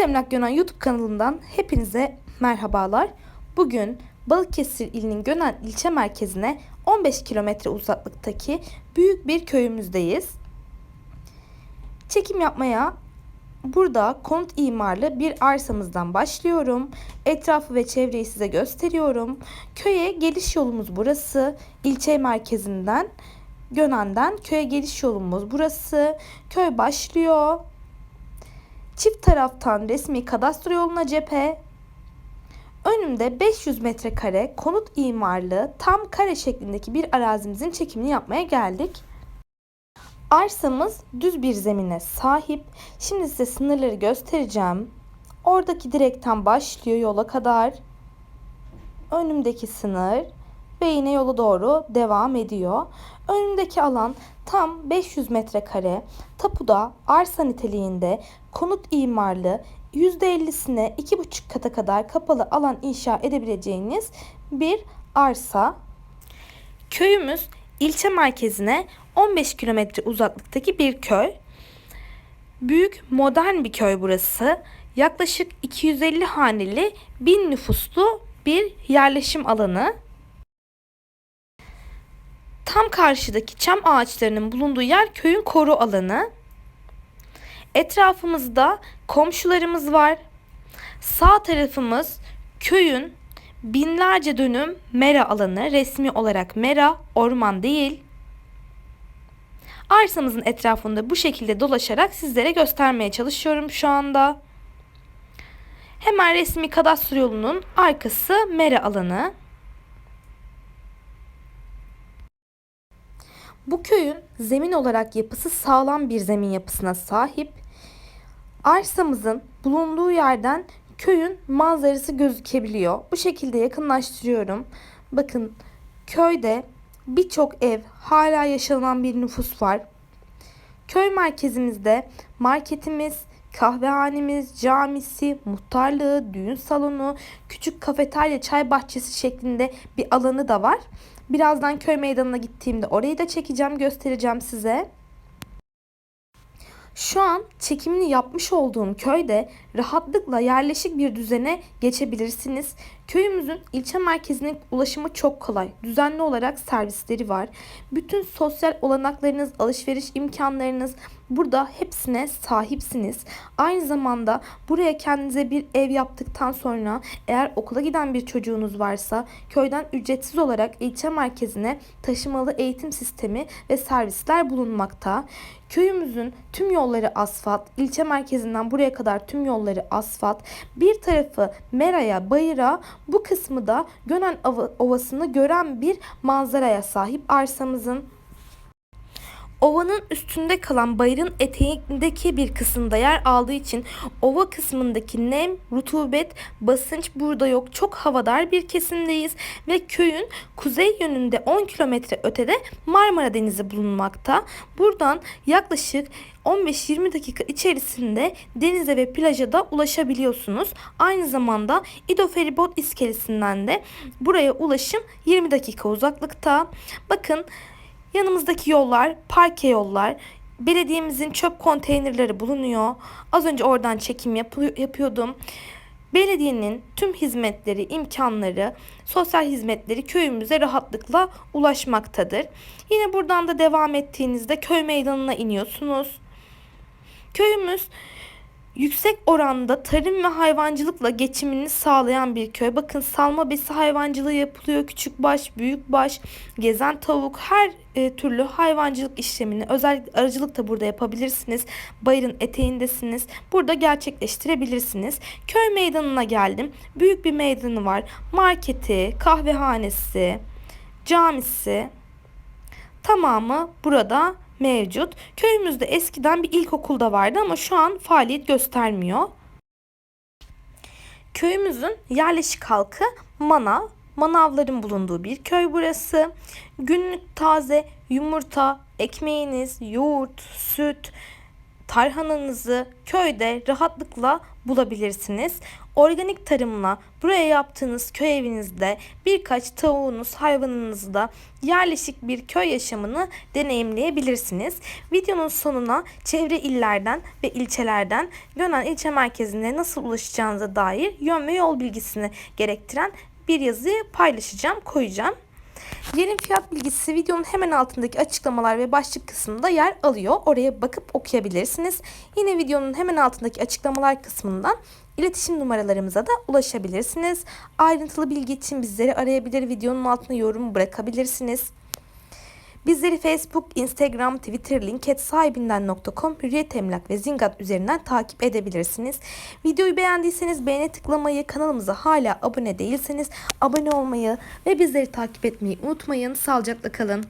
Emlak Gönen YouTube kanalından hepinize merhabalar. Bugün Balıkesir ilinin Gönen ilçe merkezine 15 kilometre uzaklıktaki büyük bir köyümüzdeyiz. Çekim yapmaya burada konut imarlı bir arsamızdan başlıyorum. Etrafı ve çevreyi size gösteriyorum. Köye geliş yolumuz burası. İlçe merkezinden Gönen'den köye geliş yolumuz burası. Köy başlıyor. Çift taraftan resmi kadastro yoluna cephe. Önümde 500 metrekare konut imarlı tam kare şeklindeki bir arazimizin çekimini yapmaya geldik. Arsamız düz bir zemine sahip. Şimdi size sınırları göstereceğim. Oradaki direkten başlıyor yola kadar. Önümdeki sınır ve yine yola doğru devam ediyor. Önümdeki alan tam 500 metrekare. Tapuda arsa niteliğinde konut imarlı %50'sine 2,5 kata kadar kapalı alan inşa edebileceğiniz bir arsa. Köyümüz ilçe merkezine 15 kilometre uzaklıktaki bir köy. Büyük modern bir köy burası. Yaklaşık 250 haneli 1000 nüfuslu bir yerleşim alanı. Tam karşıdaki çam ağaçlarının bulunduğu yer köyün koru alanı. Etrafımızda komşularımız var. Sağ tarafımız köyün binlerce dönüm mera alanı. Resmi olarak mera, orman değil. Arsamızın etrafında bu şekilde dolaşarak sizlere göstermeye çalışıyorum şu anda. Hemen resmi kadastro yolunun arkası mera alanı. Bu köyün zemin olarak yapısı sağlam bir zemin yapısına sahip. Arsamızın bulunduğu yerden köyün manzarası gözükebiliyor. Bu şekilde yakınlaştırıyorum. Bakın köyde birçok ev hala yaşanan bir nüfus var. Köy merkezimizde marketimiz, kahvehanemiz, camisi, muhtarlığı, düğün salonu, küçük kafeterya, çay bahçesi şeklinde bir alanı da var. Birazdan köy meydanına gittiğimde orayı da çekeceğim, göstereceğim size. Şu an çekimini yapmış olduğum köyde rahatlıkla yerleşik bir düzene geçebilirsiniz. Köyümüzün ilçe merkezine ulaşımı çok kolay. Düzenli olarak servisleri var. Bütün sosyal olanaklarınız, alışveriş imkanlarınız burada hepsine sahipsiniz. Aynı zamanda buraya kendinize bir ev yaptıktan sonra eğer okula giden bir çocuğunuz varsa köyden ücretsiz olarak ilçe merkezine taşımalı eğitim sistemi ve servisler bulunmakta. Köyümüzün tüm yolları asfalt, ilçe merkezinden buraya kadar tüm yolları asfalt. Bir tarafı Mera'ya, Bayır'a, bu kısmı da Gönen Ovası'nı gören bir manzaraya sahip arsamızın. Ovanın üstünde kalan bayırın eteğindeki bir kısımda yer aldığı için ova kısmındaki nem, rutubet, basınç burada yok. Çok havadar bir kesimdeyiz ve köyün kuzey yönünde 10 kilometre ötede Marmara Denizi bulunmakta. Buradan yaklaşık 15-20 dakika içerisinde denize ve plaja da ulaşabiliyorsunuz. Aynı zamanda İdo Feribot iskelesinden de buraya ulaşım 20 dakika uzaklıkta. Bakın Yanımızdaki yollar parke yollar. Belediyemizin çöp konteynerleri bulunuyor. Az önce oradan çekim yapı- yapıyordum. Belediyenin tüm hizmetleri, imkanları, sosyal hizmetleri köyümüze rahatlıkla ulaşmaktadır. Yine buradan da devam ettiğinizde köy meydanına iniyorsunuz. Köyümüz yüksek oranda tarım ve hayvancılıkla geçimini sağlayan bir köy. Bakın salma besi hayvancılığı yapılıyor. Küçük baş, büyük baş, gezen tavuk her e, türlü hayvancılık işlemini özellikle arıcılık da burada yapabilirsiniz. Bayırın eteğindesiniz. Burada gerçekleştirebilirsiniz. Köy meydanına geldim. Büyük bir meydanı var. Marketi, kahvehanesi, camisi tamamı burada mevcut. Köyümüzde eskiden bir ilkokul da vardı ama şu an faaliyet göstermiyor. Köyümüzün yerleşik halkı Manav, manavların bulunduğu bir köy burası. Günlük taze yumurta, ekmeğiniz, yoğurt, süt, tarhananızı köyde rahatlıkla bulabilirsiniz. Organik tarımla buraya yaptığınız köy evinizde birkaç tavuğunuz, hayvanınızda yerleşik bir köy yaşamını deneyimleyebilirsiniz. Videonun sonuna çevre illerden ve ilçelerden Gönen ilçe merkezine nasıl ulaşacağınıza dair yön ve yol bilgisini gerektiren bir yazıyı paylaşacağım, koyacağım. Yerin fiyat bilgisi videonun hemen altındaki açıklamalar ve başlık kısmında yer alıyor. Oraya bakıp okuyabilirsiniz. Yine videonun hemen altındaki açıklamalar kısmından iletişim numaralarımıza da ulaşabilirsiniz. Ayrıntılı bilgi için bizleri arayabilir, videonun altına yorum bırakabilirsiniz. Bizleri Facebook, Instagram, Twitter, LinkedIn sahibinden.com, Hürriyet Emlak ve Zingat üzerinden takip edebilirsiniz. Videoyu beğendiyseniz beğene tıklamayı, kanalımıza hala abone değilseniz abone olmayı ve bizleri takip etmeyi unutmayın. Sağlıcakla kalın.